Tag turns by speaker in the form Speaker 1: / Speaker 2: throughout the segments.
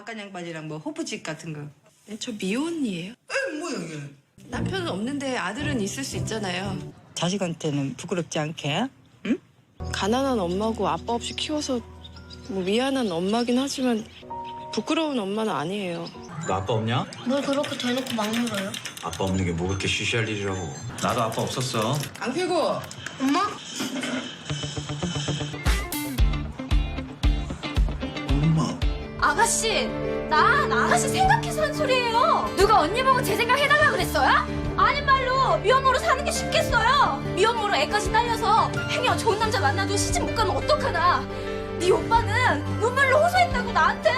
Speaker 1: 바깥 양반이랑 뭐 호프집 같은 거.
Speaker 2: 네, 저 미혼이에요.
Speaker 1: 에 뭐야 이게?
Speaker 2: 남편은 없는데 아들은 있을 수 있잖아요.
Speaker 1: 자식한테는 부끄럽지 않게? 응?
Speaker 2: 가난한 엄마고 아빠 없이 키워서 뭐 미안한 엄마긴 하지만 부끄러운 엄마는 아니에요.
Speaker 3: 너 아빠 없냐?
Speaker 4: 뭘 그렇게 대놓고 막 물어요?
Speaker 3: 아빠 없는 게 뭐 그렇게 쉬쉬할 일이라고. 나도 아빠 없었어.
Speaker 1: 앙필고
Speaker 4: 엄마?
Speaker 3: 엄마.
Speaker 5: 아가씨, 난 아가씨 생각해서 한 소리예요. 누가 언니 보고 제 생각 해달라 그랬어요? 아닌 말로 미혼모로 사는 게 쉽겠어요. 미혼모로 애까지 딸려서 행여 좋은 남자 만나도 시집 못 가면 어떡하나. 네 오빠는 눈물로 호소했다고 나한테.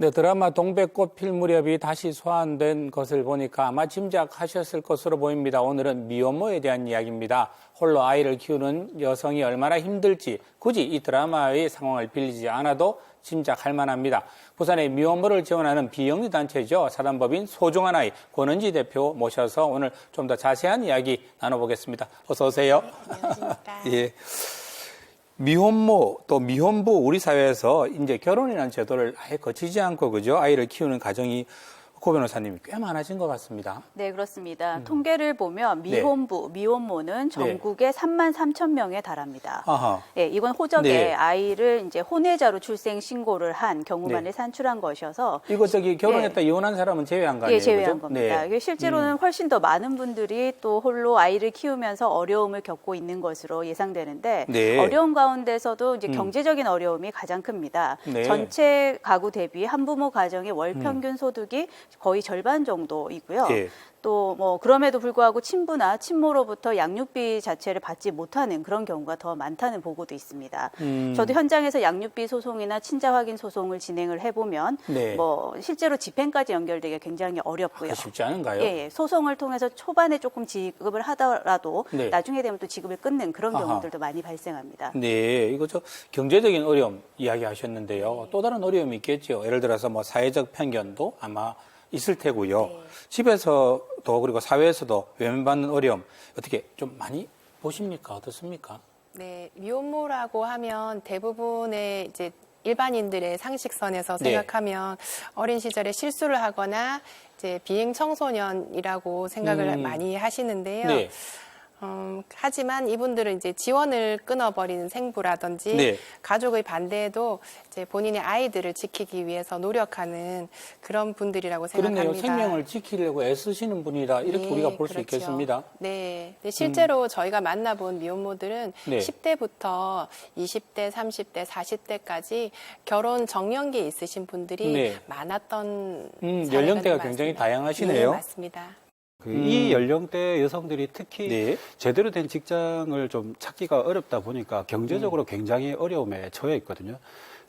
Speaker 6: 네, 드라마 동백꽃 필 무렵이 다시 소환된 것을 보니까 아마 짐작하셨을 것으로 보입니다. 오늘은 미혼모에 대한 이야기입니다. 홀로 아이를 키우는 여성이 얼마나 힘들지 굳이 이 드라마의 상황을 빌리지 않아도 짐작할 만합니다. 부산의 미혼모를 지원하는 비영리 단체죠. 사단법인 소중한 아이 권은지 대표 모셔서 오늘 좀 더 자세한 이야기 나눠보겠습니다. 어서 오세요. 예. 미혼모 또 미혼부 우리 사회에서 이제 결혼이라는 제도를 아예 거치지 않고 그죠 아이를 키우는 가정이 고 변호사님이 꽤 많아진 것 같습니다.
Speaker 7: 네, 그렇습니다. 통계를 보면
Speaker 6: 네.
Speaker 7: 미혼부, 미혼모는 전국에 3만 3천 명에 달합니다.
Speaker 6: 아하.
Speaker 7: 예, 이건 호적에
Speaker 6: 네.
Speaker 7: 아이를 이제 혼외자로 출생 신고를 한 경우만을
Speaker 6: 네.
Speaker 7: 산출한 것이어서
Speaker 6: 이거 저기 결혼했다 이혼한 사람은 제외한 거 아니에요?
Speaker 7: 예, 제외한
Speaker 6: 그죠?
Speaker 7: 겁니다.
Speaker 6: 네.
Speaker 7: 이게 실제로는 훨씬 더 많은 분들이 또 홀로 아이를 키우면서 어려움을 겪고 있는 것으로 예상되는데
Speaker 6: 네.
Speaker 7: 어려움 가운데서도 이제
Speaker 6: 음.
Speaker 7: 경제적인 어려움이 가장 큽니다.
Speaker 6: 네. 음.
Speaker 7: 전체 가구 대비 한부모 가정의 월 평균 소득이 거의 절반 정도이고요.
Speaker 6: 예.
Speaker 7: 또뭐 그럼에도 불구하고 친부나 친모로부터 양육비 자체를 받지 못하는 그런 경우가 더 많다는 보고도 있습니다.
Speaker 6: 음.
Speaker 7: 저도 현장에서 양육비 소송이나 친자 확인 소송을 진행을 해보면
Speaker 6: 네.
Speaker 7: 뭐 실제로 집행까지 연결되기가 굉장히 어렵고요.
Speaker 6: 아, 쉽지 않은가요?
Speaker 7: 예, 예. 소송을 통해서 초반에 조금 지급을 하더라도
Speaker 6: 네.
Speaker 7: 나중에 되면 또 지급을 끊는 그런
Speaker 6: 아하.
Speaker 7: 경우들도 많이 발생합니다.
Speaker 6: 네, 이거 저 경제적인 어려움 이야기하셨는데요. 또 다른 어려움이 있겠죠. 예를 들어서 뭐 사회적 편견도 아마 있을 테고요.
Speaker 7: 네.
Speaker 6: 집에서도 그리고 사회에서도 외면받는 어려움 어떻게 좀 많이 보십니까? 어떻습니까?
Speaker 8: 네, 미혼모라고 하면 대부분의 이제 일반인들의 상식선에서
Speaker 6: 네.
Speaker 8: 생각하면 어린 시절에 실수를 하거나 이제 비행 청소년이라고 생각을
Speaker 6: 음.
Speaker 8: 많이 하시는데요.
Speaker 6: 네.
Speaker 8: 음, 하지만 이분들은 이제 지원을 끊어버리는 생부라든지
Speaker 6: 네.
Speaker 8: 가족의 반대에도 이제 본인의 아이들을 지키기 위해서 노력하는 그런 분들이라고
Speaker 6: 그렇네요.
Speaker 8: 생각합니다.
Speaker 6: 생명을 지키려고 애쓰시는 분이다. 이렇게
Speaker 8: 네,
Speaker 6: 우리가 볼수
Speaker 8: 그렇죠.
Speaker 6: 있겠습니다.
Speaker 8: 네. 근데 실제로 저희가 만나본 미혼모들은
Speaker 6: 네.
Speaker 8: 10대부터 20대, 30대, 40대까지 결혼 정년기에 있으신 분들이
Speaker 6: 네.
Speaker 8: 많았던
Speaker 6: 음, 연령대가
Speaker 8: 좀
Speaker 6: 굉장히. 다양하시네요.
Speaker 8: 네, 맞습니다.
Speaker 9: 그
Speaker 6: 음.
Speaker 9: 이 연령대 여성들이 특히
Speaker 6: 네.
Speaker 9: 제대로 된 직장을 좀 찾기가 어렵다 보니까
Speaker 6: 음.
Speaker 9: 경제적으로 굉장히 어려움에 처해 있거든요.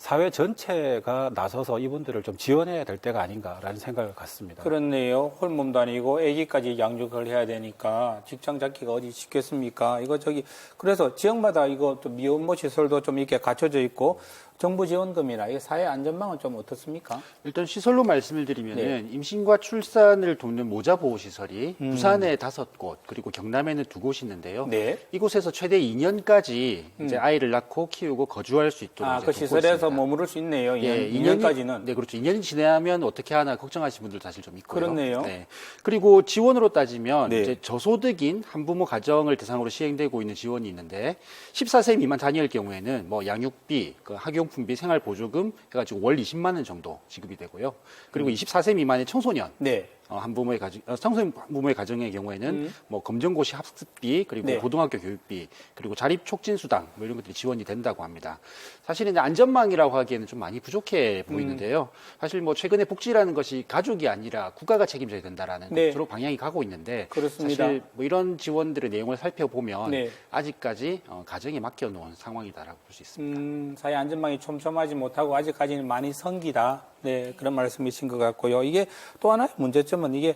Speaker 9: 사회 전체가 나서서 이분들을 좀 지원해야 될 때가 아닌가라는 생각을 갖습니다.
Speaker 6: 그렇네요. 홀몸도 아니고 아기까지 양육을 해야 되니까 직장 잡기가 어디 쉽겠습니까? 이거 저기 그래서 지역마다 이거 또 미혼모 시설도 좀 이렇게 갖춰져 있고 정부 지원금이나 이 사회 안전망은 좀 어떻습니까?
Speaker 10: 일단 시설로 말씀을 드리면은
Speaker 6: 네.
Speaker 10: 임신과 출산을 돕는 모자 보호 시설이
Speaker 6: 음.
Speaker 10: 부산에 다섯 곳 그리고 경남에는 두 곳이 있는데요.
Speaker 6: 네.
Speaker 10: 이곳에서 최대 2년까지 이제
Speaker 6: 음.
Speaker 10: 아이를 낳고 키우고 거주할 수 있도록
Speaker 6: 아,
Speaker 10: 이제
Speaker 6: 그
Speaker 10: 돕고
Speaker 6: 시설에서
Speaker 10: 있습니다.
Speaker 6: 머무를 수 있네요.
Speaker 10: 예,
Speaker 6: 2년,
Speaker 10: 2년이,
Speaker 6: 2년까지는.
Speaker 10: 네, 그렇죠. 2년이 지나면 어떻게 하나 걱정하시는 분들도 사실 좀 있고요.
Speaker 6: 그렇네요.
Speaker 10: 네. 그리고 지원으로 따지면
Speaker 6: 네.
Speaker 10: 이제 저소득인 한부모 가정을 대상으로 시행되고 있는 지원이 있는데 14세 미만 자녀일 경우에는 뭐 양육비, 그 학용 품비, 생활보조금 해가지고 월 20만 원 정도 지급이 되고요. 그리고
Speaker 6: 음.
Speaker 10: 24세 미만의 청소년
Speaker 6: 네.
Speaker 10: 어, 한부모의 가정, 어, 청소년 부모의 가정의 경우에는
Speaker 6: 음.
Speaker 10: 뭐 검정고시 학습비 그리고
Speaker 6: 네.
Speaker 10: 고등학교 교육비 그리고 자립 촉진 수당 뭐 이런 것들이 지원이 된다고 합니다. 사실은 이제 안전망이라고 하기에는 좀 많이 부족해 보이는데요.
Speaker 6: 음.
Speaker 10: 사실 뭐 최근에 복지라는 것이 가족이 아니라 국가가 책임져야 된다라는
Speaker 6: 네.
Speaker 10: 것으로 방향이 가고 있는데
Speaker 6: 그렇습니다.
Speaker 10: 사실 뭐 이런 지원들의 내용을 살펴보면
Speaker 6: 네.
Speaker 10: 아직까지 어, 가정에 맡겨놓은 상황이다라고 볼 수 있습니다.
Speaker 6: 음, 사회 안전망이 촘촘하지 못하고 아직까지는 많이 성기다. 네, 그런 말씀이신 것 같고요. 이게 또 하나의 문제점은 이게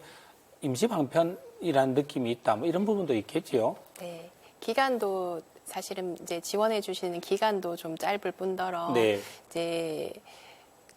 Speaker 6: 임시 방편이라는 느낌이 있다. 뭐 이런 부분도 있겠지요.
Speaker 8: 네. 기간도 사실은 이제 지원해 주시는 기간도 좀 짧을 뿐더러
Speaker 6: 네.
Speaker 8: 이제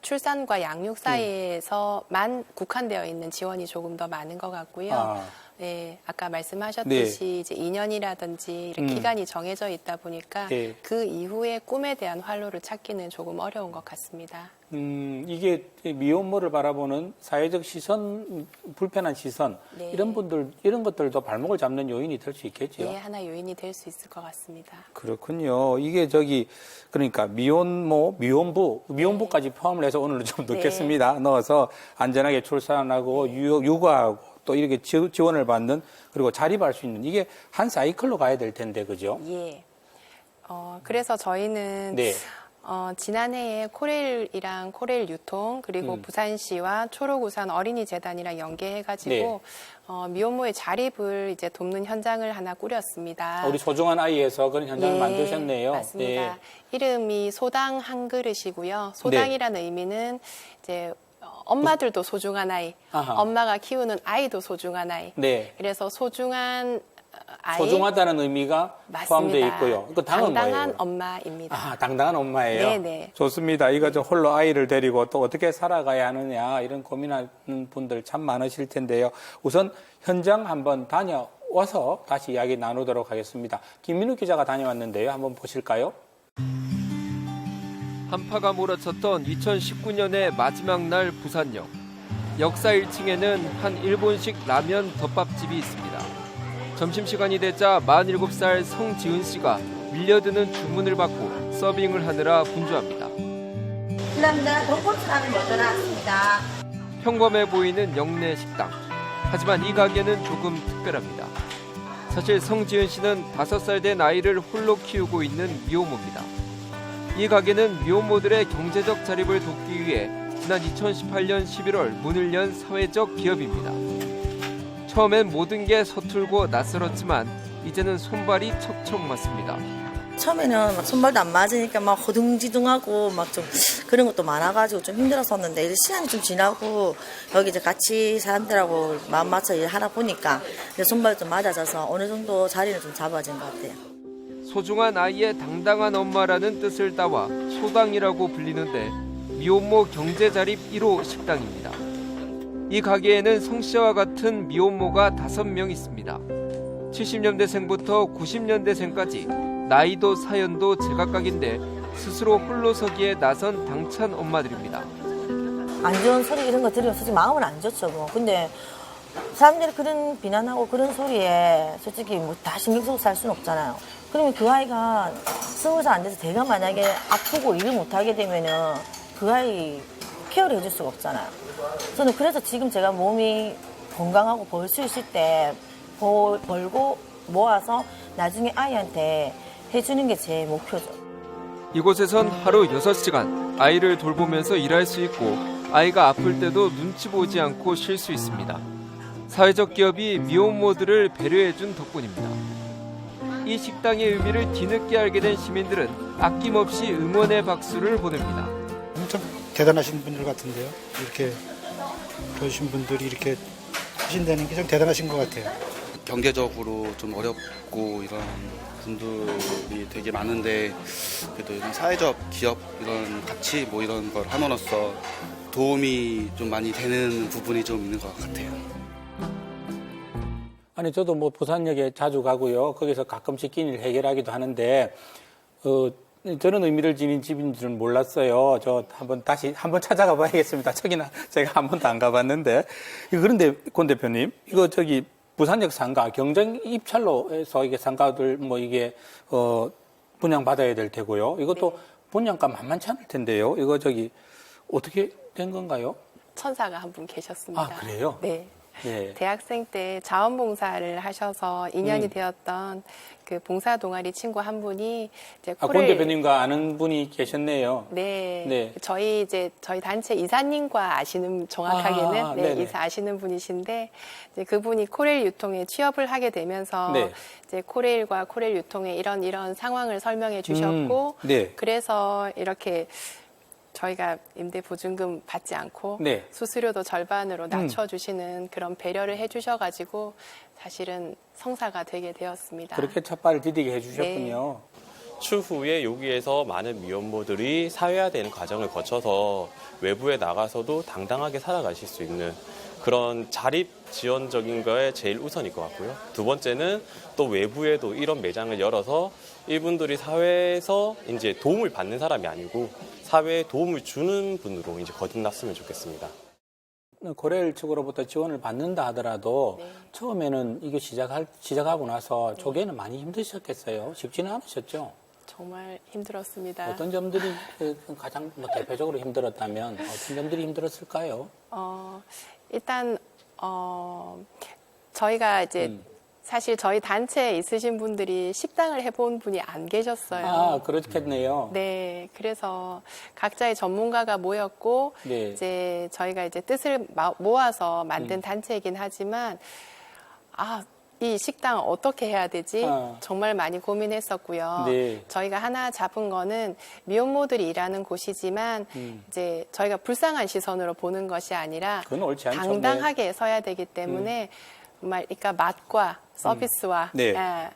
Speaker 8: 출산과 양육 사이에서만 국한되어 있는 지원이 조금 더 많은 것 같고요.
Speaker 6: 아.
Speaker 8: 네, 아까 말씀하셨듯이
Speaker 6: 네.
Speaker 8: 이제 2년이라든지 이렇게
Speaker 6: 음.
Speaker 8: 기간이 정해져 있다 보니까
Speaker 6: 네.
Speaker 8: 그 이후에 꿈에 대한 활로를 찾기는 조금 어려운 것 같습니다.
Speaker 6: 음, 이게 미혼모를 바라보는 사회적 시선, 불편한 시선,
Speaker 8: 네.
Speaker 6: 이런 분들, 이런 것들도 발목을 잡는 요인이 될 수 있겠죠.
Speaker 8: 예, 하나 요인이 될 수 있을 것 같습니다.
Speaker 6: 그렇군요. 이게 저기, 그러니까 미혼모, 미혼부, 미혼부까지 포함을 해서 오늘 좀
Speaker 8: 네.
Speaker 6: 넣겠습니다. 넣어서 안전하게 출산하고 유, 육아하고 또 이렇게 지- 지원을 받는 그리고 자립할 수 있는 이게 한 사이클로 가야 될 텐데, 그죠?
Speaker 8: 예. 어, 그래서 저희는
Speaker 6: 네.
Speaker 8: 어, 지난해에 코레일이랑 코레일 유통 그리고
Speaker 6: 음.
Speaker 8: 부산시와 초록우산 어린이재단이랑 연계해가지고
Speaker 6: 네.
Speaker 8: 어, 미혼모의 자립을 이제 돕는 현장을 하나 꾸렸습니다.
Speaker 6: 우리 소중한 아이에서 그런 현장을
Speaker 8: 예,
Speaker 6: 만드셨네요.
Speaker 8: 맞습니다.
Speaker 6: 네.
Speaker 8: 이름이 소당 한 그릇이고요. 소당이라는 의미는 이제 어, 엄마들도 소중한 아이,
Speaker 6: 아하.
Speaker 8: 엄마가 키우는 아이도 소중한 아이.
Speaker 6: 네.
Speaker 8: 그래서 소중한 어, 아이,
Speaker 6: 소중하다는 의미가. 포함되어 있고요. 그 당은
Speaker 8: 당당한
Speaker 6: 뭐예요?
Speaker 8: 엄마입니다.
Speaker 6: 아, 당당한 엄마예요.
Speaker 8: 네네.
Speaker 6: 좋습니다. 이거 저 홀로 아이를 데리고 또 어떻게 살아가야 하느냐 이런 고민하는 분들 참 많으실 텐데요. 우선 현장 한번 다녀와서 다시 이야기 나누도록 하겠습니다. 김민우 기자가 다녀왔는데요. 한번 보실까요?
Speaker 11: 한파가 몰아쳤던 2019년의 마지막 날 부산역. 역사 1층에는 한 일본식 라면 덮밥집이 있습니다. 점심시간이 되자 47살 성지은 씨가 밀려드는 주문을 받고 서빙을 하느라 분주합니다.
Speaker 4: 감사합니다. 돈코츠라면 먼저 나왔습니다.
Speaker 11: 평범해 보이는 영내 식당. 하지만 이 가게는 조금 특별합니다. 사실 성지은 씨는 5살 된 아이를 홀로 키우고 있는 미혼모입니다. 이 가게는 미혼모들의 경제적 자립을 돕기 위해 지난 2018년 11월 문을 연 사회적 기업입니다. 처음엔 모든 게 서툴고 낯설었지만 이제는 손발이 척척 맞습니다.
Speaker 12: 처음에는 막 손발도 안 맞으니까 막 허둥지둥하고 막 좀 그런 것도 많아가지고 좀 힘들었었는데 이제 시간이 좀 지나고 여기 이제 같이 사람들하고 마음 맞춰 일하다 보니까 손발도 좀 맞아져서 어느 정도 자리는 좀 잡아진 것 같아요.
Speaker 11: 소중한 아이의 당당한 엄마라는 뜻을 따와 소당이라고 불리는데 미혼모 경제자립 1호 식당입니다. 이 가게에는 성 씨와 같은 미혼모가 5명 있습니다. 70년대생부터 90년대생까지 나이도 사연도 제각각인데 스스로 홀로 서기에 나선 당찬 엄마들입니다.
Speaker 12: 안 좋은 소리 이런 거 들으면 솔직히 마음은 안 좋죠 뭐. 근데 사람들이 그런 비난하고 그런 소리에 솔직히 뭐다 신경 쓰고 살 수는 없잖아요. 그러면 그 아이가 스무 살 안 돼서 대가 만약에 아프고 일을 못 하게 되면은 그 아이 케어를 해줄 수가 없잖아요. 저는 그래서 지금 제가 몸이 건강하고 벌 수 있을 때 벌- 벌고 모아서 나중에 아이한테 해주는 게 제 목표죠.
Speaker 11: 이곳에선 하루 6시간 아이를 돌보면서 일할 수 있고 아이가 아플 때도 눈치 보지 않고 쉴 수 있습니다. 사회적 기업이 미혼모들을 배려해준 덕분입니다. 이 식당의 의미를 뒤늦게 알게 된 시민들은 아낌없이 응원의 박수를 보냅니다.
Speaker 13: 엄청 대단하신 분들 같은데요. 이렇게 도와주신 분들이 이렇게 하신다는 게 좀 대단하신 것 같아요.
Speaker 14: 경제적으로 좀 어렵고 이런 분들이 되게 많은데 그래도 이런 사회적 기업 이런 가치 뭐 이런 걸 함으로써 도움이 좀 많이 되는 부분이 좀 있는 것 같아요.
Speaker 6: 아니 저도 뭐 부산역에 자주 가고요. 거기서 가끔씩 끼니를 해결하기도 하는데 어 저런 의미를 지닌 집인 줄은 몰랐어요. 저 한번 다시 한번 찾아가 봐야겠습니다. 저기나 제가 한 번도 안 가봤는데 그런데 권 대표님 이거 저기 부산역 상가 경정 입찰로 해서 이게 상가들 뭐 이게 어 분양 받아야 될 테고요. 이것도 분양가 만만치 않을 텐데요. 이거 저기 어떻게 된 건가요?
Speaker 8: 천사가 한 분 계셨습니다.
Speaker 6: 아 그래요?
Speaker 8: 네.
Speaker 6: 예.
Speaker 8: 대학생 때 자원봉사를 하셔서 인연이
Speaker 6: 음.
Speaker 8: 되었던 그 봉사 동아리 친구 한 분이 이제
Speaker 6: 아, 권 대표님과 아는 분이 계셨네요.
Speaker 8: 네.
Speaker 6: 네.
Speaker 8: 저희 이제 저희 단체 이사님과 아시는 정확하게는
Speaker 6: 아, 네.
Speaker 8: 이사 아시는 분이신데 이제 그분이 코레일 유통에 취업을 하게 되면서
Speaker 6: 네.
Speaker 8: 이제 코레일과 코레일 유통의 이런 이런 상황을 설명해 주셨고
Speaker 6: 음, 네.
Speaker 8: 그래서 이렇게 저희가 임대 보증금 받지 않고
Speaker 6: 네.
Speaker 8: 수수료도 절반으로 낮춰주시는 그런 배려를 해주셔가지고 사실은 성사가 되게 되었습니다.
Speaker 6: 그렇게 첫 발을 디디게 해주셨군요.
Speaker 15: 추후에 여기에서 많은 미혼모들이 사회화되는 과정을 거쳐서 외부에 나가서도 당당하게 살아가실 수 있는 그런 자립 지원적인 거에 제일 우선일 것 같고요. 두 번째는 또 외부에도 이런 매장을 열어서 이분들이 사회에서 이제 도움을 받는 사람이 아니고 사회에 도움을 주는 분으로 이제 거듭났으면 좋겠습니다.
Speaker 6: 고래일 측으로부터 지원을 받는다 하더라도 처음에는 이거 시작할 시작하고 나서 초기에는 많이 힘드셨겠어요. 쉽지는 않으셨죠.
Speaker 8: 정말 힘들었습니다.
Speaker 6: 어떤 점들이 그 가장 뭐 대표적으로 힘들었다면 어떤 점들이 힘들었을까요?
Speaker 8: 어, 일단 어, 저희가 이제
Speaker 6: 음.
Speaker 8: 사실 저희 단체에 있으신 분들이 식당을 해본 분이 안 계셨어요.
Speaker 6: 아 그렇겠네요.
Speaker 8: 네, 그래서 각자의 전문가가 모였고
Speaker 6: 네.
Speaker 8: 이제 저희가 이제 뜻을 마- 모아서 만든
Speaker 6: 음.
Speaker 8: 단체이긴 하지만 아. 이 식당 어떻게 해야 되지?
Speaker 6: 아.
Speaker 8: 정말 많이 고민했었고요.
Speaker 6: 네.
Speaker 8: 저희가 하나 잡은 거는 미혼모들이 일하는 곳이지만
Speaker 6: 음.
Speaker 8: 이제 저희가 불쌍한 시선으로 보는 것이 아니라
Speaker 6: 그건 옳지 않죠.
Speaker 8: 당당하게 서야 되기 때문에 정말 그러니까 맛과 서비스와
Speaker 6: 네.
Speaker 8: 예,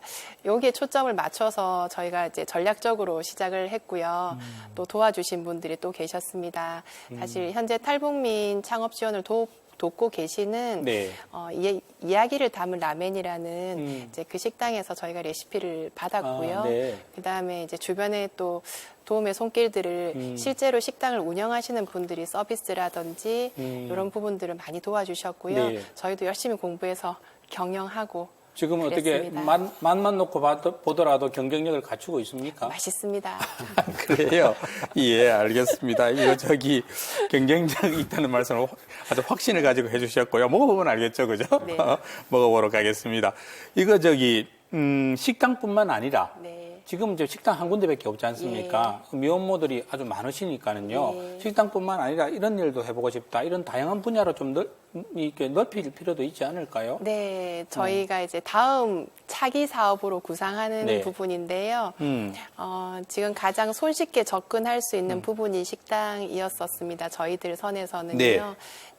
Speaker 8: 여기에 초점을 맞춰서 저희가 이제 전략적으로 시작을 했고요. 또 도와주신 분들이 또 계셨습니다. 사실 현재 탈북민 창업 지원을 도, 돕고 계시는
Speaker 6: 네.
Speaker 8: 어, 이, 이야기를 담은 라멘이라는
Speaker 6: 음.
Speaker 8: 이제 그 식당에서 저희가 레시피를 받았고요.
Speaker 6: 아, 네.
Speaker 8: 그다음에 이제 주변에 또 도움의 손길들을
Speaker 6: 음.
Speaker 8: 실제로 식당을 운영하시는 분들이 서비스라든지
Speaker 6: 음.
Speaker 8: 이런 부분들을 많이 도와주셨고요.
Speaker 6: 네.
Speaker 8: 저희도 열심히 공부해서 경영하고
Speaker 6: 지금 어떻게
Speaker 8: 그랬습니다.
Speaker 6: 맛, 맛만 놓고 봐도- 보더라도 경쟁력을 갖추고 있습니까?
Speaker 8: 맛있습니다.
Speaker 6: 그래요. 예, 알겠습니다. 이거 저기 경쟁력이 있다는 말씀을 아주 확신을 가지고 해주셨고요. 먹어보면 알겠죠, 그죠?
Speaker 8: 네.
Speaker 6: 먹어보러 가겠습니다. 이거 저기 음, 식당뿐만 아니라
Speaker 8: 네.
Speaker 6: 지금 이제 식당 한 군데밖에 없지 않습니까? 미혼모들이 아주 많으시니까는요.
Speaker 8: 네.
Speaker 6: 식당뿐만 아니라 이런 일도 해보고 싶다. 이런 다양한 분야로 좀 넓, 이렇게 넓힐 필요도 있지 않을까요?
Speaker 8: 네, 저희가 이제 다음 차기 사업으로 구상하는
Speaker 6: 네.
Speaker 8: 부분인데요.
Speaker 6: 음.
Speaker 8: 어, 지금 가장 손쉽게 접근할 수 있는
Speaker 6: 음.
Speaker 8: 부분이 식당이었었습니다. 저희들 선에서는요.
Speaker 6: 네.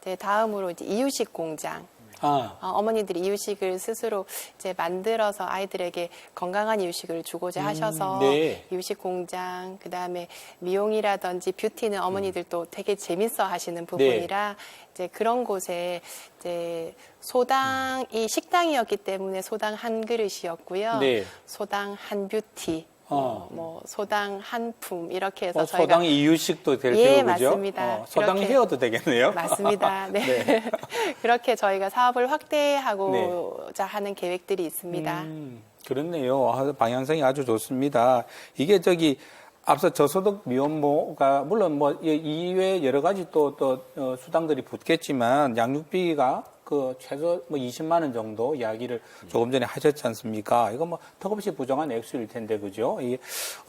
Speaker 8: 네, 다음으로 이제 이유식 공장.
Speaker 6: 아,
Speaker 8: 어, 어머니들이 이유식을 스스로 이제 만들어서 아이들에게 건강한 이유식을 주고자
Speaker 6: 음,
Speaker 8: 하셔서
Speaker 6: 네.
Speaker 8: 이유식 공장, 그 다음에 미용이라든지 뷰티는 어머니들도 되게 재밌어 하시는 부분이라 이제 그런 곳에 이제 소당이 식당이었기 때문에 소당 한 그릇이었고요.
Speaker 6: 네.
Speaker 8: 소당 한 뷰티.
Speaker 6: 어.
Speaker 8: 어, 뭐 소당 한 품 이렇게 해서
Speaker 6: 어,
Speaker 8: 저희가
Speaker 6: 소당 이유식도 될
Speaker 8: 예,
Speaker 6: 그죠?
Speaker 8: 맞습니다.
Speaker 6: 어, 소당
Speaker 8: 그렇게-
Speaker 6: 헤어도 되겠네요.
Speaker 8: 맞습니다. 네.
Speaker 6: 네.
Speaker 8: 그렇게 저희가 사업을 확대하고자 하는 계획들이 있습니다.
Speaker 6: 음, 그렇네요. 아, 방향성이 아주 좋습니다. 이게 저기 앞서 저소득 미혼모가 물론 뭐 이- 이외에 여러 가지 또 또 수당들이 붙겠지만 양육비가 그 최소 뭐 20만 원 정도 이야기를 조금 전에 하셨지 않습니까? 이거 뭐 턱없이 부정한 액수일 텐데 그죠? 이게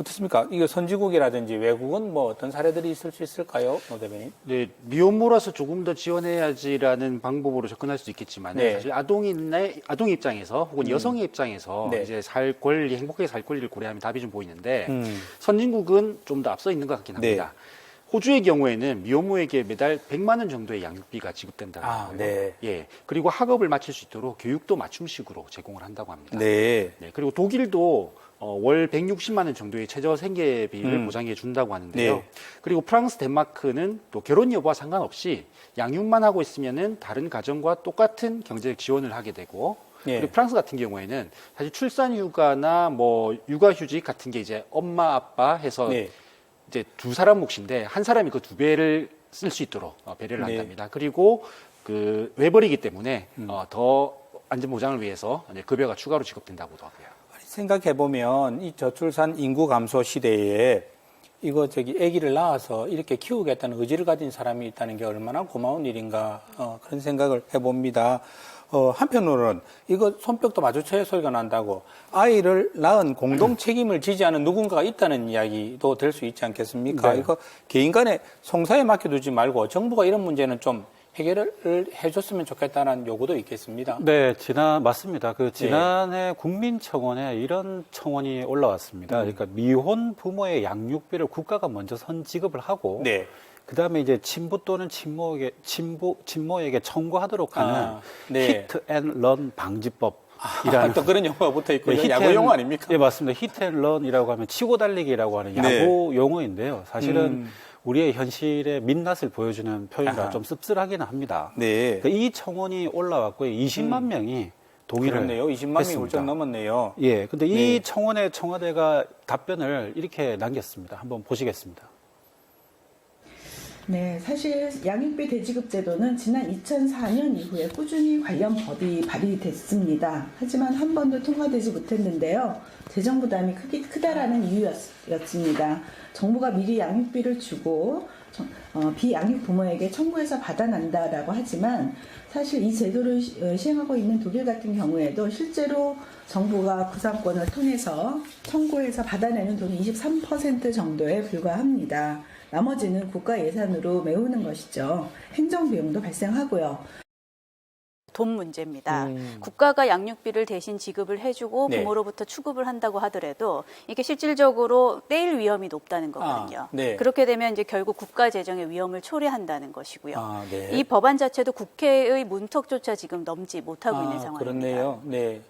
Speaker 6: 어떻습니까? 이게 선진국이라든지 외국은 뭐 어떤 사례들이 있을 수 있을까요, 노 대변인?
Speaker 10: 네, 미혼모라서 조금 더 지원해야지라는 방법으로 접근할 수 있겠지만
Speaker 6: 네.
Speaker 10: 사실 아동인의 아동 입장에서 혹은
Speaker 6: 음.
Speaker 10: 여성의 입장에서
Speaker 6: 네.
Speaker 10: 이제 살 권리, 행복하게 살 권리를 고려하면 답이 좀 보이는데
Speaker 6: 음.
Speaker 10: 선진국은 좀 더 앞서 있는 것 같긴
Speaker 6: 네.
Speaker 10: 합니다. 호주의 경우에는 미혼모에게 매달 100만 원 정도의 양육비가 지급된다는
Speaker 6: 아,
Speaker 10: 거예요.
Speaker 6: 네.
Speaker 10: 예. 그리고 학업을 마칠 수 있도록 교육도 맞춤식으로 제공을 한다고 합니다.
Speaker 6: 네.
Speaker 10: 네, 그리고 독일도 어, 월 160만 원 정도의 최저 생계비를
Speaker 6: 음.
Speaker 10: 보장해 준다고 하는데요.
Speaker 6: 네.
Speaker 10: 그리고 프랑스, 덴마크는 또 결혼 여부와 상관없이 양육만 하고 있으면은 다른 가정과 똑같은 경제적 지원을 하게 되고
Speaker 6: 네.
Speaker 10: 그리고 프랑스 같은 경우에는 사실 출산 휴가나 뭐 육아 휴직 같은 게 이제 엄마 아빠 해서
Speaker 6: 네.
Speaker 10: 이제 두 사람 몫인데 한 사람이 그 두 배를 쓸 수 있도록 어, 배려를
Speaker 6: 네.
Speaker 10: 한답니다. 그리고 그 외벌이기 때문에
Speaker 6: 음.
Speaker 10: 어, 더 안전 보장을 위해서 이제 급여가 추가로 지급된다고도 하고요.
Speaker 6: 생각해 보면 이 저출산 인구 감소 시대에 이거 저기 아기를 낳아서 이렇게 키우겠다는 의지를 가진 사람이 있다는 게 얼마나 고마운 일인가 어, 그런 생각을 해봅니다. 어, 한편으로는 이거 손뼉도 마주쳐야 소리가 난다고 아이를 낳은 공동 책임을 지지하는 누군가가 있다는 이야기도 될 수 있지 않겠습니까?
Speaker 9: 네.
Speaker 6: 이거 개인 간의 송사에 맡겨두지 말고 정부가 이런 문제는 좀 해결을 해줬으면 좋겠다는 요구도 있겠습니다.
Speaker 9: 네, 지난 맞습니다. 그 지난해 국민청원에 이런 청원이 올라왔습니다.
Speaker 6: 음.
Speaker 9: 그러니까 미혼 부모의 양육비를 국가가 먼저 선 지급을 하고
Speaker 6: 네.
Speaker 9: 그 다음에 이제 친부 또는 친모에게 친부 친모에게 청구하도록 하는
Speaker 6: 아, 네.
Speaker 9: 히트 앤 런 방지법 이라는
Speaker 6: 또 그런 용어가 붙어 있고요.
Speaker 9: 네,
Speaker 6: 야구 용어 아닙니까?
Speaker 9: 예, 맞습니다. 히트앤런이라고 하면 치고 달리기라고 하는
Speaker 6: 네.
Speaker 9: 야구 용어인데요. 사실은
Speaker 6: 음.
Speaker 9: 우리의 현실의 민낯을 보여주는 표현이라
Speaker 6: 아하.
Speaker 9: 좀 씁쓸하기는 합니다.
Speaker 6: 네.
Speaker 9: 그이 청원이 올라왔고요. 20만
Speaker 6: 음.
Speaker 9: 명이 동의를
Speaker 6: 그렇네요. 20만 명이
Speaker 9: 했습니다.
Speaker 6: 훌쩍 넘었네요.
Speaker 9: 예, 근데 이
Speaker 6: 네.
Speaker 9: 청원에 청와대가 답변을 이렇게 남겼습니다. 한번 보시겠습니다.
Speaker 16: 네, 사실 양육비 대지급 제도는 지난 2004년 이후에 꾸준히 관련 법이 발의 됐습니다. 하지만 한 번도 통과되지 못했는데요. 재정 부담이 크기, 크다라는 이유였습니다. 정부가 미리 양육비를 주고 정- 어, 비양육 부모에게 청구해서 받아난다라고 하지만 사실 이 제도를 시- 어, 시행하고 있는 독일 같은 경우에도 실제로 정부가 구상권을 통해서 청구해서 받아내는 돈이 23% 정도에 불과합니다. 나머지는 국가 예산으로 메우는 것이죠. 행정 비용도 발생하고요.
Speaker 7: 돈 문제입니다.
Speaker 16: 음.
Speaker 7: 국가가 양육비를 대신 지급을 해주고
Speaker 16: 네.
Speaker 7: 부모로부터 추급을 한다고 하더라도 이게 실질적으로 떼일 위험이 높다는 거거든요.
Speaker 6: 아, 네.
Speaker 7: 그렇게 되면 이제 결국 국가 재정의 위험을 초래한다는 것이고요.
Speaker 6: 아, 네.
Speaker 7: 이 법안 자체도 국회의 문턱조차 지금 넘지 못하고 있는
Speaker 6: 아,
Speaker 7: 상황입니다.
Speaker 6: 그렇네요. 네.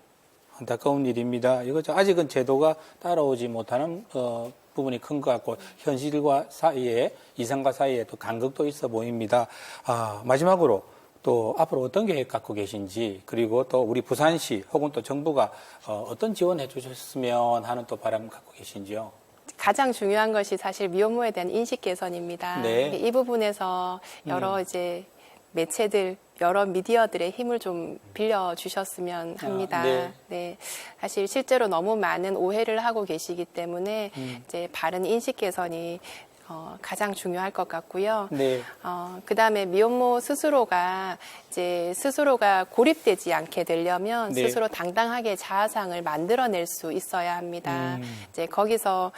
Speaker 6: 안타까운 일입니다. 이거 저 아직은 제도가 따라오지 못하는 어, 부분이 큰 것 같고 현실과 사이에 이상과 사이에 또 간극도 있어 보입니다. 아, 마지막으로 또 앞으로 어떤 계획 갖고 계신지 그리고 또 우리 부산시 혹은 또 정부가 어, 어떤 지원해 주셨으면 하는 또 바람 갖고 계신지요.
Speaker 8: 가장 중요한 것이 사실 미혼모에 대한 인식 개선입니다.
Speaker 6: 네.
Speaker 8: 이 부분에서 여러
Speaker 6: 음.
Speaker 8: 이제 매체들 여러 미디어들의 힘을 좀 빌려 주셨으면 합니다.
Speaker 6: 아, 네.
Speaker 8: 네. 사실 실제로 너무 많은 오해를 하고 계시기 때문에
Speaker 6: 음.
Speaker 8: 이제 바른 인식 개선이 어, 가장 중요할 것 같고요.
Speaker 6: 네.
Speaker 8: 어, 그 다음에 미혼모 스스로가 이제 스스로가 고립되지 않게 되려면
Speaker 6: 네.
Speaker 8: 스스로 당당하게 자아상을 만들어낼 수 있어야 합니다.
Speaker 6: 음.
Speaker 8: 이제 거기서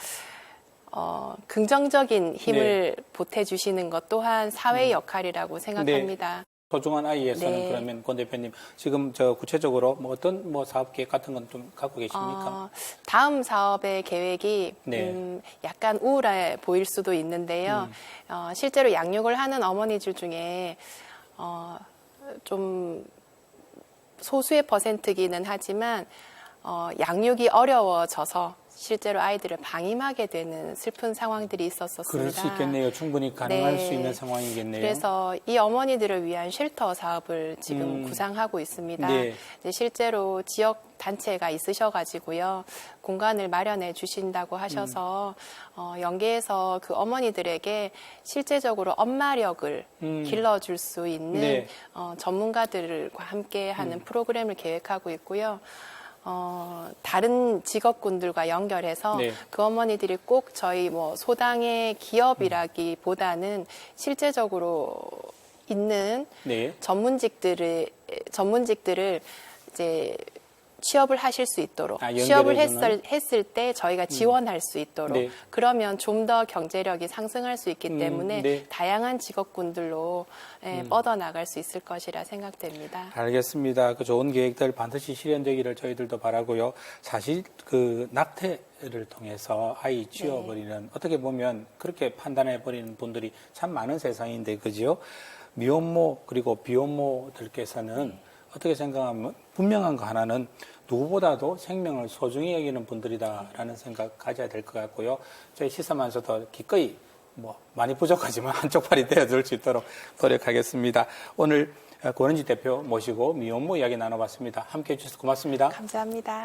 Speaker 8: 어, 긍정적인 힘을 보태주시는 것 또한 사회의 역할이라고 생각합니다.
Speaker 6: 소중한 아이에서는
Speaker 8: 네.
Speaker 6: 그러면 권 대표님 지금 저 구체적으로 뭐 어떤 뭐 사업 계획 같은 건 좀 갖고 계십니까?
Speaker 8: 어, 다음 사업의 계획이
Speaker 6: 네.
Speaker 8: 음, 약간 우울해 보일 수도 있는데요.
Speaker 6: 음.
Speaker 8: 어, 실제로 양육을 하는 어머니들 중에 어, 좀 소수의 퍼센트기는 하지만 어, 양육이 어려워져서 실제로 아이들을 방임하게 되는 슬픈 상황들이 있었었습니다.
Speaker 6: 그럴 수 있겠네요. 충분히 가능할
Speaker 8: 네.
Speaker 6: 수 있는 상황이겠네요.
Speaker 8: 그래서 이 어머니들을 위한 쉘터 사업을 지금
Speaker 6: 음.
Speaker 8: 구상하고 있습니다.
Speaker 6: 네.
Speaker 8: 실제로 지역 단체가 있으셔가지고요 공간을 마련해 주신다고 하셔서
Speaker 6: 음.
Speaker 8: 어, 연계해서 그 어머니들에게 실제적으로 엄마력을
Speaker 6: 음.
Speaker 8: 길러줄 수 있는
Speaker 6: 네.
Speaker 8: 어, 전문가들과 함께하는
Speaker 6: 음.
Speaker 8: 프로그램을 계획하고 있고요. 어, 다른 직업군들과 연결해서
Speaker 6: 네.
Speaker 8: 그 어머니들이 꼭 저희 뭐 소당의 기업이라기보다는 실제적으로 있는
Speaker 6: 네.
Speaker 8: 전문직들을 전문직들을 이제 취업을 하실 수 있도록
Speaker 6: 아,
Speaker 8: 취업을? 했을, 했을 때 저희가 지원할 수 있도록
Speaker 6: 네.
Speaker 8: 그러면 좀 더 경제력이 상승할 수 있기
Speaker 6: 음,
Speaker 8: 때문에
Speaker 6: 네.
Speaker 8: 다양한 직업군들로 예,
Speaker 6: 음.
Speaker 8: 뻗어 나갈 수 있을 것이라 생각됩니다.
Speaker 6: 알겠습니다. 그 좋은 계획들 반드시 실현되기를 저희들도 바라고요. 사실 그 낙태 를 통해서 아이 지워버리는 어떻게 보면 그렇게 판단해 버리는 분들이 참 많은 세상인데 그죠? 미혼모 그리고 비혼모들께서는 어떻게 생각하면 분명한 거 하나는 누구보다도 생명을 소중히 여기는 분들이다라는 생각 가져야 될 것 같고요. 저희 시사만서도 기꺼이 뭐 많이 부족하지만 한쪽 팔이 되어줄 수 있도록 노력하겠습니다. 오늘 권은지 대표 모시고 미혼모 이야기 나눠봤습니다. 함께해 주셔서 고맙습니다.
Speaker 8: 감사합니다.